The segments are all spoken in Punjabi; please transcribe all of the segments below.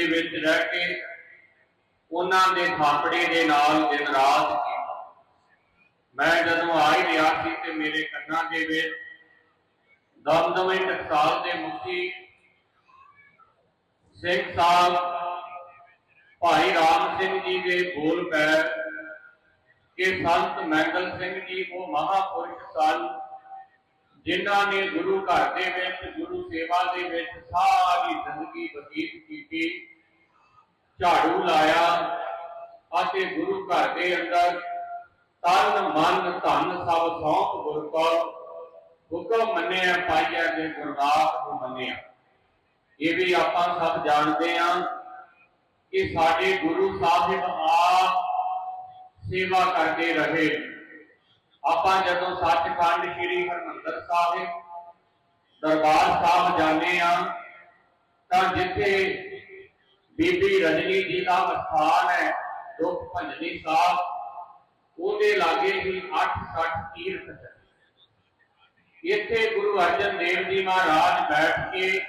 ਦੇ ਵਿੱਚ ਰਹਿ ਕੇ ਉਹਨਾਂ ਦੇ ਥਾਪੜੇ ਦੇ ਨਾਲ ਦਿਨ ਰਾਤ ਕੀਤਾ। ਮੈਂ ਜਦੋਂ ਆ ਹੀ ਰਿਹਾ ਸੀ ਤੇ ਮੇਰੇ ਕੰਨਾਂ ਦੇ ਵਿੱਚ ਦਮਦਮੇ ਟਕਸਾਲ ਦੇ ਮੁਖੀ ਸਿੰਘ ਸਾਹਿਬ ਭਾਈ ਰਾਮ ਸਿੰਘ ਜੀ ਦੇ ਬੋਲ ਪੈ ਕਿ ਸੰਤ ਮੈਂਗਲ ਸਿੰਘ ਜੀ, ਉਹ ਮਹਾਪੁਰਖ ਸਨ, ਜਿਨ੍ਹਾਂ ਨੇ ਗੁਰੂ ਘਰ ਦੇ ਵਿੱਚ, ਗੁਰੂ ਸੇਵਾ ਦੇ ਵਿੱਚ ਸਾਰੀ ਜ਼ਿੰਦਗੀ ਬਤੀਤ ਕੀਤੀ। ਝਾੜੂ ਲਾਇਆ ਅਤੇ ਗੁਰੂ ਘਰ ਦੇ ਅੰਦਰ ਤਨ ਮਨ ਧਨ ਸਭ ਸੌਂਪ ਗੁਰ ਕੋ, ਹੁਕਮ ਮੰਨਿਆ, ਪਾਈਆ ਦੇ ਗੁਰਦਾਸ ਨੂੰ ਮੰਨਿਆ। ਇਹ ਵੀ ਆਪਾਂ ਸਭ ਜਾਣਦੇ ਹਾਂ ਕਿ ਸਾਡੇ ਗੁਰੂ ਸਾਹਿਬ ਆਪ ਸੇਵਾ ਕਰਦੇ ਰਹੇ। ਆਪਾਂ ਜਦੋਂ ਸੱਚਖੰਡ ਸ੍ਰੀ ਹਰਮੰਦਰ ਸਾਹਿਬ, ਦਰਬਾਰ ਸਾਹਿਬ ਜਾਂਦੇ ਆ ਤਾਂ ਜਿੱਥੇ ਬੀਬੀ ਰਜਨੀ ਜੀ ਦਾ ਅਸਥਾਨ ਹੈ, ਦੁੱਖ ਭੰਜਨੀ ਸਾਹਿਬ। ਉਹਦੇ ਲਾਗੇ ਹੀ 860 ਤੀਰਥ ਹੈ। ਇੱਥੇ ਗੁਰੂ ਅਰਜਨ ਦੇਵ ਜੀ ਮਹਾਰਾਜ ਬੈਠ ਕੇ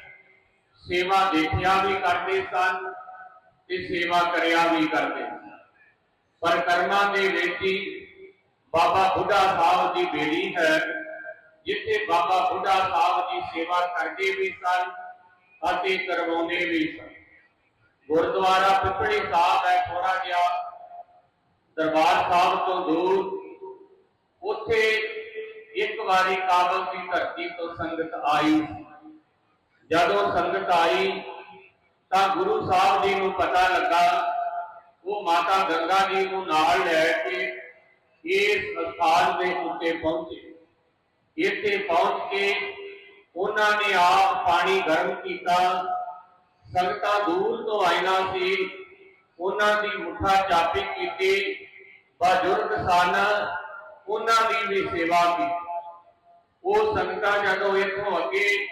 ਸੇਵਾ ਦੇਖਿਆ ਵੀ ਕਰਦੇ ਸਨ ਤੇ ਸੇਵਾ ਕਰਿਆ ਵੀ ਕਰਦੇ ਸਨ। ਪਰ ਕਰਮਾਂ ਦੇ ਵਿੱਚ ਹੀ ਬਾਬਾ ਬੁੱਢਾ ਸਾਹਿਬ ਦੀ ਬੇੜੀ ਹੈ, ਜਿੱਥੇ ਬਾਬਾ ਬੁੱਢਾ ਸਾਹਿਬ ਦੀ ਸੇਵਾ ਕਰਦੇ ਵੀ ਸਨ ਅਤੇ ਕਰਵਾਉਂਦੇ ਵੀ ਸਨ। ਗੁਰਦੁਆਰਾ ਪਿਪੜੀ ਸਾਹਿਬ ਹੈ ਥੋੜਾ ਜਿਹਾ, ਦਰਬਾਰ ਸਾਹਿਬ ਤੋਂ ਦੂਰ। ਉੱਥੇ ਇੱਕ ਵਾਰੀ ਕਾਬਲ ਦੀ ਧਰਤੀ ਤੋਂ ਸੰਗਤ ਆਈ। ਜਦੋਂ ਸੰਗਤ ਆਈ, ਤਾਂ ਗੁਰੂ ਸਾਹਿਬ ਜੀ ਨੂੰ ਪਤਾ ਲੱਗਾ, ਉਹ ਮਾਤਾ ਗੰਗਾ ਜੀ ਨੂੰ ਨਾਲ ਲੈ ਕੇ ਇਸ ਸਥਾਨ ਦੇ ਉੱਤੇ ਪਹੁੰਚੇ। ਇੱਥੇ ਪਹੁੰਚ ਕੇ ਉਹਨਾਂ ਨੇ ਆਪ ਪਾਣੀ ਗਰਮ ਕੀਤਾ ਸੰਗਤਾਂ ਦੂਰ ਤੋਂ ਆਈਆਂ ਸੀ। ਉਹਨਾਂ ਦੀ ਮੁੱਠਾ ਚਾਪੀ ਕੀਤੀ। ਬਜ਼ੁਰਗ ਸਨ। ਉਹਨਾਂ ਦੀ ਵੀ ਸੇਵਾ ਕੀਤੀ। ਉਹ ਸੰਗਤਾਂ ਜਦੋਂ ਇੱਥੋਂ ਅੱਗੇ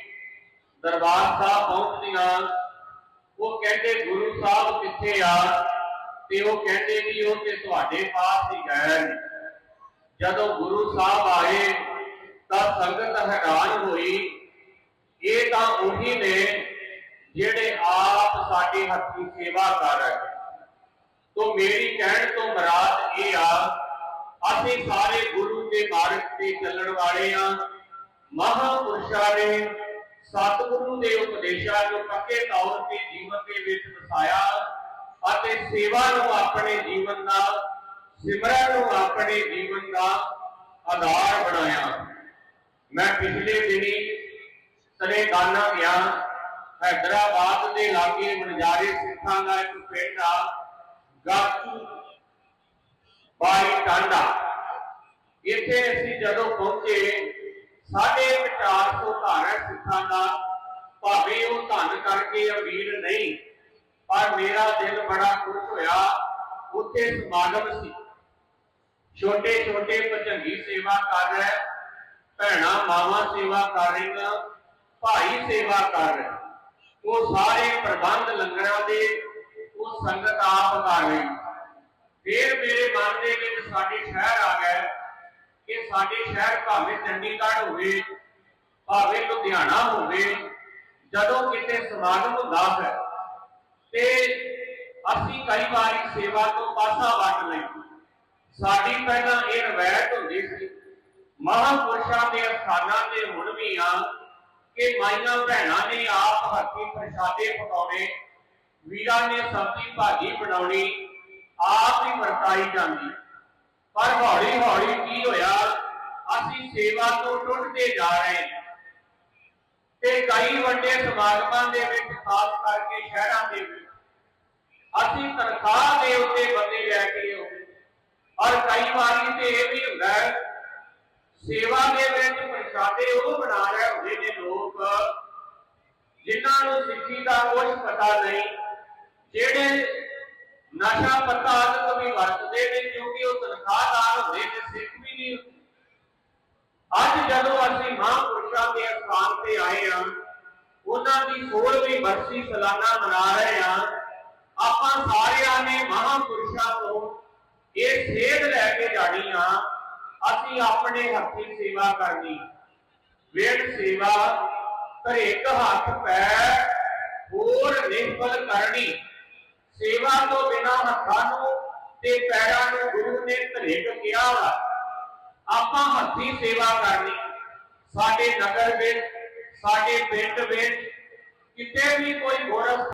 ਦਰਬਾਰ ਸਾਹਿਬ ਪਹੁੰਚਦੀਆਂ, ਉਹ ਕਹਿੰਦੇ, ਗੁਰੂ ਸਾਹਿਬ ਕਿੱਥੇ ਆ? ਤੇ ਉਹ ਕਹਿੰਦੇ ਵੀ ਉਹ ਤੇ ਤੁਹਾਡੇ ਪਾਸ ਹੀ ਗਏ ਜਦੋਂ ਗੁਰੂ ਸਾਹਿਬ ਆਏ, ਤਾਂ ਸੰਗਤ ਹੈਰਾਨ ਹੋਈ। ਇਹ ਤਾਂ ਉਹੀ ਨੇ ਜਿਹੜੇ ਆਪ ਸਾਡੇ ਹੱਥੀ ਸੇਵਾ ਕਰ ਰਹੇ ਤੋਂ ਮੇਰੀ ਕਹਿਣ ਤੋਂ ਮਰਾਦ ਇਹ ਆ, ਅਸੀਂ ਸਾਰੇ ਗੁਰੂ ਦੇ ਮਾਰਗ ਤੇ ਚੱਲਣ ਵਾਲੇ ਆ। ਮਹਾਪੁਰਸ਼ਾਂ ਨੇ ਸਤਿਗੁਰੂ ਦੇ ਉਪਦੇਸ਼ਾਂ ਨੂੰ ਪੱਕੇ ਤੌਰ ਤੇ ਜੀਵਨ ਦੇ ਵਿੱਚ ਵਸਾਇਆ ਅਤੇ ਸੇਵਾ ਨੂੰ ਆਪਣੇ ਜੀਵਨ ਦਾ ਸਿਮਰਨ ਨੂੰ ਆਪਣੇ ਜੀਵਨ ਦਾ ਆਧਾਰ ਬਣਾਇਆ। ਮੈਂ ਪਿਛਲੇ ਦਿਨੀ ਤਲੇਗਾਨਾ ਗਿਆ ਹੈਦਰਾਬਾਦ ਦੇ ਲਾਗੇ ਮਨਜਾਰੇ ਸਿੱਖਾਂ ਦਾ ਇੱਕ ਪਿੰਡ ਆ ਗਾਚੂ ਬਾਈ ਟਾਂਡਾ। ਇੱਥੇ ਅਸੀਂ ਜਦੋਂ ਪਹੁੰਚੇ ਸਾਡੇ 400 ਘਰ ਹੈ ਸਿੱਖਾਂ ਦਾ। ਭਾਵੇਂ ਉਹ ਧਨ ਕਰਕੇ ਅਮੀਰ ਨਹੀਂ, ਪਰ ਮੇਰਾ ਦਿਲ ਬੜਾ ਖੁਸ਼ ਹੋਇਆ, ਉੱਥੇ ਸਮਾਗਮ ਸੀ। ਛੋਟੇ ਛੋਟੇ ਭਜੰਗੀ ਸੇਵਾ ਕਰ ਰਿਹਾ ਭੈਣਾ ਮਾਵਾ ਸੇਵਾ ਕਰ ਰਹੀਆਂ, ਭਾਈ ਸੇਵਾ ਕਰ ਰਿਹਾ। ਉਹ ਸਾਰੇ ਪ੍ਰਬੰਧ ਲੰਗਰਾਂ ਦੇ, ਉਹ ਸੰਗਤ ਆਪ ਕਰ ਰਹੀ ਫਿਰ ਮੇਰੇ ਮਨ ਦੇ ਵਿੱਚ ਸਾਡੇ ਸ਼ਹਿਰ ਆ ਗਏ ਕਿ ਸਾਡੇ ਸ਼ਹਿਰ ਭਾਵੇਂ ਚੰਡੀਗੜ੍ਹ ਹੋਵੇ, ਭਾਵੇਂ ਲੁਧਿਆਣਾ ਹੋਵੇ, ਜਦੋਂ ਕਿਤੇ ਸਮਾਗਮ ਹੁੰਦਾ ਹੈ, ਤੇ ਅਸੀਂ ਕਈ ਵਾਰੀ ਸੇਵਾ ਤੋਂ ਪਾਸਾ ਵੱਟ ਲੈਂਦੇ ਸਾਡੀ ਪਹਿਲਾਂ ਇਹ ਰਵਾਇਤ ਹੁੰਦੀ ਸੀ, ਮਹਾਪੁਰਸ਼ਾਂ ਦੇ ਅਸਥਾਨਾਂ ਤੇ ਹੁਣ ਵੀ ਆ ਕਿ ਮਾਈਆਂ ਭੈਣਾਂ ਨੇ ਆਪ ਹੱਥੀਂ ਪ੍ਰਸ਼ਾਦੇ ਪਕਾਉਣੇ, ਵੀਰਾਂ ਨੇ ਸਬਜ਼ੀ ਭਾਜੀ ਬਣਾਉਣੀ, ਆਪ ਹੀ ਵਰਤਾਈ ਜਾਂਦੀ। ਪਰ ਹੌਲੀ ਹੌਲੀ ਕੀ ਹੋਇਆ, ਅਸੀਂ ਸੇਵਾ ਤੋਂ ਟੁੱਟਦੇ ਜਾ ਰਹੇ ਤੇ ਕਈ ਵੱਡੇ ਸਮਾਗਮਾਂ ਦੇ ਵਿੱਚ, ਖਾਸ ਕਰਕੇ ਸ਼ਹਿਰਾਂ ਦੇ ਵਿੱਚ, ਅਸੀਂ ਤਨਖਾਹ ਦੇ ਉੱਤੇ ਬੰਦੇ ਲੈ ਕੇ ਆਉਂਦੇ। ਔਰ ਕਈ ਵਾਰੀ ਤੇ ਇਹ ਵੀ ਹੁੰਦਾ ਹੈ ਸੇਵਾ ਦੇ ਵਿੱਚ ਪ੍ਰਸ਼ਾਦੇ ਉਹ ਬਣਾ ਰਹੇ ਹੁੰਦੇ ਨੇ ਲੋਕ, ਜਿਨ੍ਹਾਂ ਨੂੰ ਸਿੱਖੀ ਦਾ ਕੁਝ ਪਤਾ ਨਹੀਂ, ਜਿਹੜੇ ਨਸ਼ਾ ਪੱਤਾ ਆਦਤ ਵੀ ਵਰਤਦੇ ਨੇ, ਕਿਉਂਕਿ ਉਹ ਤਨਖਾਹਦਾਰ ਹੁੰਦੇ ਨੇ, ਸਿੱਖ ਵੀ ਨਹੀਂ ਅੱਜ ਜਦੋਂ ਅਸੀਂ ਮਹਾਂਪੁਰਸ਼ਾਂ ਦੇ ਸਥਾਨ ਤੇ ਆਏ ਹਾਂ, ਉਹਨਾਂ ਦੀ 16ਵੀਂ ਬਰਸੀ ਸਾਲਾਨਾ ਮਨਾ ਰਹੇ ਹਾਂ। ਆਪਾਂ ਸਾਰਿਆਂ ਨੇ ਮਹਾਂਪੁਰਸ਼ਾਂ ਤੋਂ ਇਹ ਸੇਧ ਲੈ ਕੇ ਜਾਣੀ ਆ ਅਸੀਂ ਆਪਣੇ ਹੱਥੀ ਸੇਵਾ ਕਰਨੀ। ਵੇਦ ਸੇਵਾ ਘਰੇ ਹੱਥ ਪੈ ਹੋਰ ਨਿਰਫਲ ਕਰਨੀ। ਸੇਵਾ ਤੋਂ ਬਿਨਾ ਹੱਥਾਂ ਨੂੰ ਤੇ ਪੈਰਾਂ ਨੂੰ ਗੁਰੂ ਨੇ ਧਰੇਕ ਕਿਹਾ। ਵਾ ਆਪਾਂ ਹੱਥੀ ਸੇਵਾ ਕਰਨੀ। ਸਾਡੇ ਨਗਰ ਵਿੱਚ, ਸਾਡੇ ਪਿੰਡ ਵਿੱਚ ਕਿਤੇ ਵੀ ਕੋਈ ਗੁਰਸ